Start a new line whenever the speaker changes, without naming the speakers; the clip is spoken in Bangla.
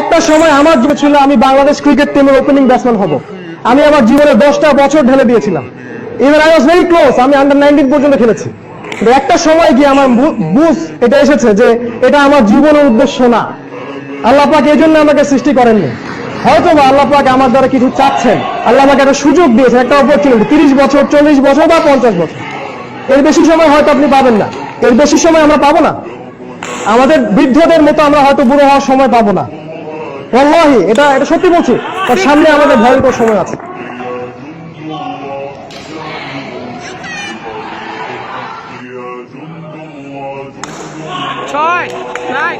একটা সময় আমার জীবন ছিল আমি বাংলাদেশ ক্রিকেট টিমের ওপেনিং ব্যাটসম্যান হব। আমি আমার জীবনে দশটা বছর ঢেলে দিয়েছিলাম। Even I was very close আমি আন্ডার নাইনটিন পর্যন্ত খেলেছি। একটা সময় গিয়ে আমার বুঝ এটা এসেছে যে এটা আমার জীবনের উদ্দেশ্য না। আল্লাহ পাক এই জন্য আমাকে সৃষ্টি করেননি। হয়তো বা আল্লাহ পাক আমার দ্বারা কিছু চাচ্ছেন। আল্লাহ আমাকে একটা সুযোগ দিয়েছেন একটা অপরচুনিটি তিরিশ বছর, চল্লিশ বছর বা পঞ্চাশ বছর। এর বেশি সময় হয়তো আপনি পাবেন না। এর বেশি সময় আমরা পাবো না। আমাদের বৃদ্ধদের মতো আমরা হয়তো বুড়ো হওয়ার সময় পাবো না। ওয়াল্লাহি এটা এটা সত্যি বলছি। তার সামনে আমাদের ভয়ঙ্কর সময় আছে। ছয় নয়।